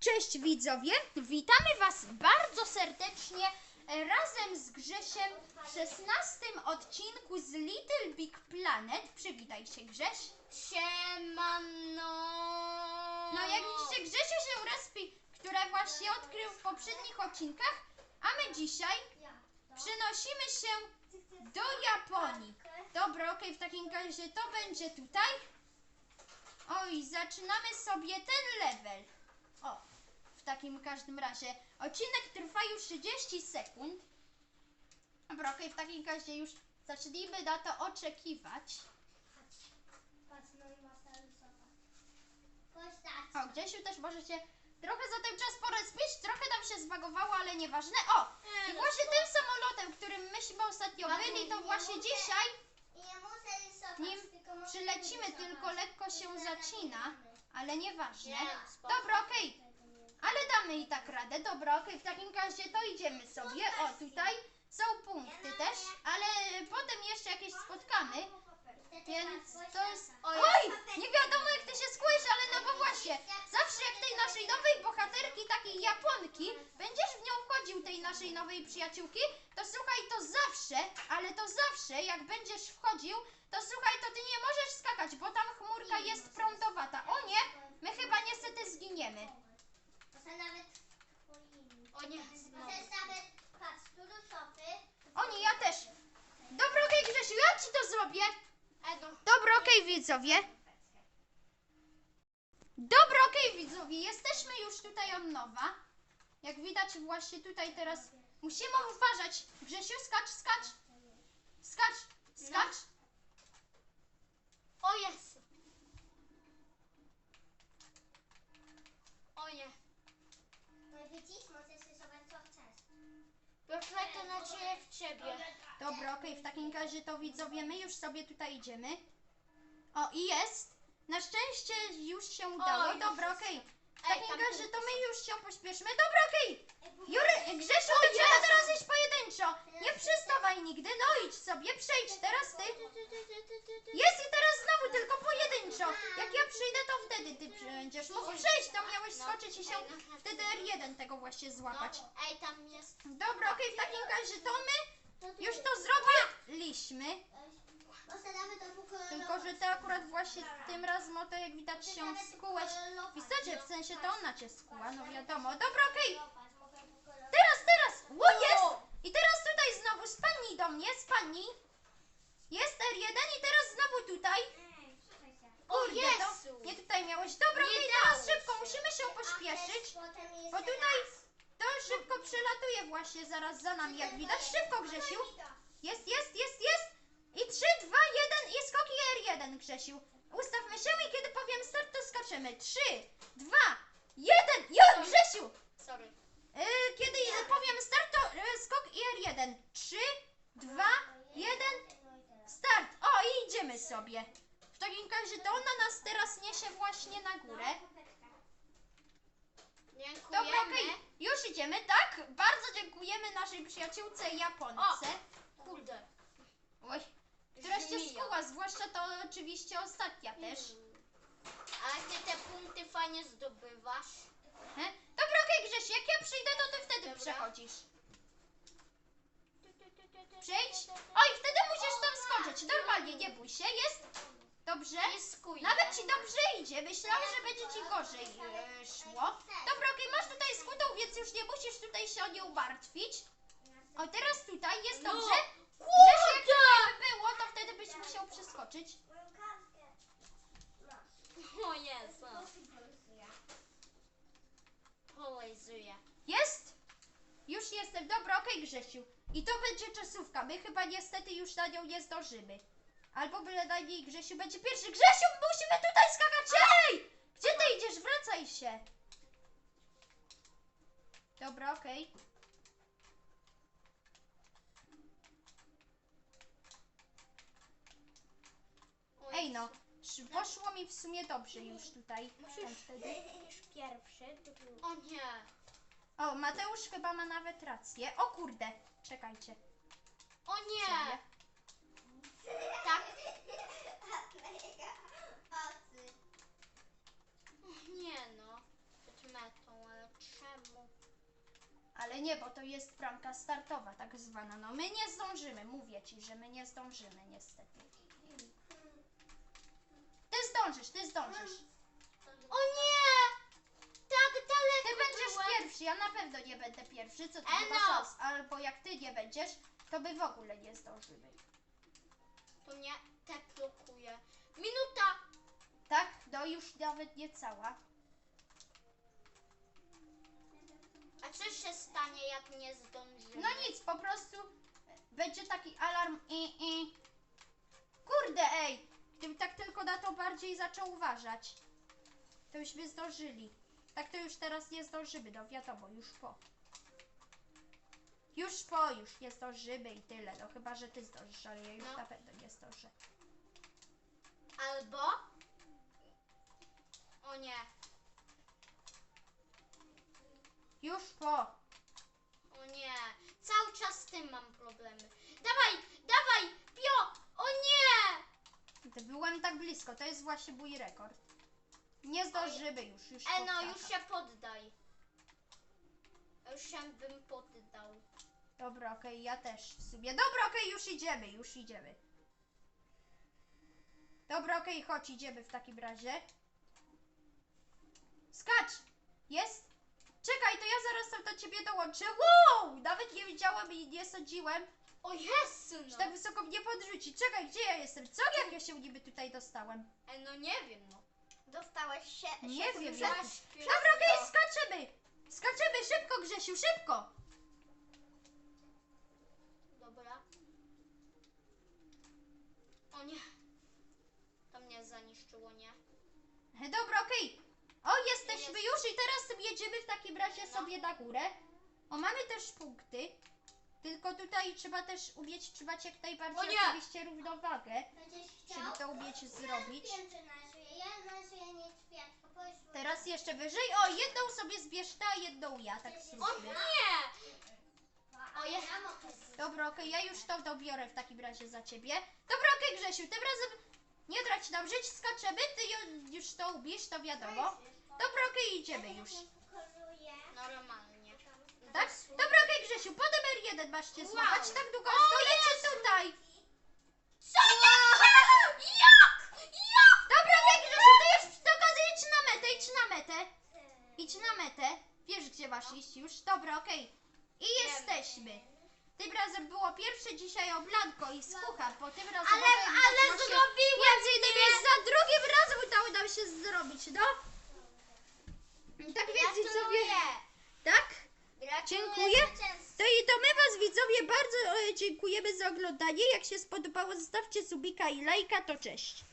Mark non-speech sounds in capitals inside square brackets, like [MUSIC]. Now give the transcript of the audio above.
Cześć widzowie, witamy Was bardzo serdecznie e, razem z Grzesiem w 16 odcinku z Little Big Planet. Przywitaj się Grześ. Siemano! No jak widzicie Grzesiu się respi, które właśnie odkrył w poprzednich odcinkach, a my dzisiaj przenosimy się do Japonii. Dobra, okej, w takim razie to będzie tutaj. Oj, zaczynamy sobie ten level. Takim każdym razie. Odcinek trwa już 30 sekund. Dobra, okej, w takim razie już zacznijmy na to oczekiwać. Patrz, no i masz Postać. O, Grzesiu też możecie trochę za ten czas porespić, trochę nam się zbagowało, ale nieważne. O, i właśnie tym samolotem, którym myśmy ostatnio byli, to właśnie dzisiaj I nie muszę rysować, nim tylko muszę przylecimy, rysować. tylko lekko się zacina, ale nieważne. Dobra, okej, ale damy i tak radę. Dobra, okej, w takim razie to idziemy sobie. O, tutaj są punkty też, ale potem jeszcze jakieś spotkamy. Więc to jest. Oj! Nie wiadomo jak ty się skłujesz, ale no bo właśnie. Zawsze jak tej naszej nowej bohaterki, takiej Japonki, będziesz w nią wchodził, tej naszej nowej przyjaciółki, to słuchaj, to zawsze, ale to zawsze, jak będziesz wchodził, to słuchaj, to ty nie możesz skakać, bo tam chmurka jest prądowata. O nie! My chyba niestety zginiemy. Może nawet O nie, Może nawet, patrz, tu do szopy. O nie, ja też. Dobra, okej, Grzesiu, ja ci to zrobię. E, no. Dobra, okej, widzowie. Dobra, okej, widzowie, jesteśmy już tutaj od nowa. Jak widać, właśnie tutaj teraz musimy uważać. Grzesiu, skacz, skacz. Skacz, skacz. O jest! O nie. Co chcesz. Piotrek, to nadzieję w ciebie. Dobra, okej, w takim razie to widzowie, my już sobie tutaj idziemy. O, i jest. Na szczęście już się udało. już Dobra, jest. okej. W Ej, takim tam razie to my już się pośpieszmy. Dobra, okej. Jury, Grzesiu, okej, w takim razie to my? Już to zrobiliśmy. To pokolorować. Tylko, że ty akurat właśnie tym razem oto jak widać się skułeś w istocie, w sensie to ona cię skuła, no wiadomo. Dobra, okej, teraz, teraz, o jest! I teraz tutaj znowu spadnij do mnie, spadnij. Jest R1 i teraz znowu tutaj. O Kurde, to Jezu! nie tutaj miałeś. Dobra, Nie okej, dało teraz się. szybko, musimy się pośpieszyć. Bo tutaj to szybko przelatuje właśnie zaraz za nami, jak widać. Szybko, Grzesiu. Jest, jest, jest, jest. I 3, 2, 1 i skoki R1, Grzesiu. Ustawmy się i kiedy powiem start, to skaczemy. 3, 2, 1. Jo, Grzesiu! Sorry. Yy, kiedy powiem start, to yy, skok i R1. 3, 2, 1, start. O, i idziemy sobie. W takim razie to ona nas teraz niesie właśnie na górę. Dziękujemy. Dobra, okej, już idziemy, tak? Bardzo dziękujemy naszej przyjaciółce Japonce. Kurde. Oj, która się Żmija. skuła, zwłaszcza to oczywiście ostatnia też. A ty te punkty fajnie zdobywasz. He? Dobra, okej Grzesiu, jak ja przyjdę, to ty wtedy Dobra. przechodzisz. Przejdź. Oj, wtedy musisz tam skoczyć. Normalnie, nie bój się, jest? Dobrze? Nie skuj. Nawet ci dobrze idzie. Myślałam, że będzie ci gorzej e, szło. Dobra, okej, masz tutaj skutą, więc już nie musisz tutaj się o nią martwić. O, teraz tutaj jest No. dobrze. Grzesiu, jak tutaj by było, to wtedy byś musiał przeskoczyć. O Jezu. O. Jest? Już jestem. Dobra, okej Grzesiu. I to będzie czasówka. My chyba niestety już na nią nie zdążymy. Albo byle niej Grzesiu będzie pierwszy. Grzesiu, musimy tutaj skakać! Ej! Gdzie ty idziesz? Wracaj się. Dobra, okej. Ej no, sz- poszło mi w sumie dobrze już tutaj. Musisz Wtedy. [LAUGHS] pierwszy. O nie. O, Mateusz chyba ma nawet rację. O kurde, czekajcie. O nie. Sobie. Tak. O nie no. Przed metą, ale Czemu? Ale nie, bo to jest bramka startowa, tak zwana. No my nie zdążymy, mówię ci, że my nie zdążymy niestety. Ty zdążysz, ty zdążysz. O nie! Tak daleko Ty będziesz byłem. pierwszy, ja na pewno nie będę pierwszy, co ty ma szans. Albo jak ty nie będziesz, to by w ogóle nie zdążymy. To nie te blokuje. Minuta! Tak? No już nawet nie cała. A co się stanie, jak nie zdążymy? No nic, po prostu będzie taki alarm i i. Kurde, ej! Gdybym tak tylko na to bardziej zaczął uważać, to już by zdążyli. Tak to już teraz nie zdążymy, no wiadomo, już po. Już po, już nie zdążymy i tyle. No chyba, że ty zdążysz, ale ja już No. na pewno nie zdążę. Albo... O nie. Już po. O nie. Cały czas z tym mam problemy. Dawaj, dawaj, Pio! O nie! Byłem tak blisko, to jest właśnie mój rekord. Nie zdążymy już, już E no, już się poddaj. Już się bym poddał. Dobra, okej, ja też w sumie. Dobra, okej, już idziemy, już idziemy. Dobra, okej, chodź, idziemy w takim razie. Skacz! Jest? To ja zaraz tam do ciebie dołączę. Wow! Nawet nie wiedziałam i nie sądziłem, O Jezu, że no. tak wysoko mnie podrzuci. Czekaj, gdzie ja jestem? Co? Jak ja się niby tutaj dostałem? E no nie wiem, no. Dostałeś się. Nie się wiem, jak- Dobra, okej, skaczemy! Skaczemy szybko, Grzesiu, szybko! Dobra. O nie. To mnie zaniszczyło, nie? E, Dobra, okej. O, jesteśmy już i teraz jedziemy w takim razie No. sobie na górę. O, mamy też punkty. Tylko tutaj trzeba też umieć trzymać jak O najbardziej nie! oczywiście równowagę, Będziesz żeby to umieć zrobić. Ja wiem, że. Ja. Powiedz mu. Teraz jeszcze wyżej. O, jedną sobie zbierz ty, a jedną ja, tak O nie! A ja. Dobra, okej, ja już to dobiorę w takim razie za ciebie. Dobra, okej, Grzesiu, tym razem nie trać nam żyć, skaczemy, ty ju- już to umiesz, to wiadomo. Dobra, okej, idziemy już. Pokazuję. Normalnie. Tak? Dobra, okej, Grzesiu, po numer jeden masz cię Wow. złapać, tak długo O, aż doleci tutaj. Co ja? Jak? Jak? Dobra, okej, Grzesiu, to już przy okazji idź na metę, idź na metę. Idź na metę. Wiesz, gdzie masz iść już? Dobra, okej. I jesteśmy. Tym razem było pierwsze dzisiaj o Blanko i Skucha, bo tym razem Ale, ale zrobiłem Między innymi za drugim razem udało nam się zrobić, no. Tak więc widzowie, tak? Dziękuję. To i to my was widzowie bardzo e, dziękujemy za oglądanie. Jak się spodobało, zostawcie subika i lajka, to cześć.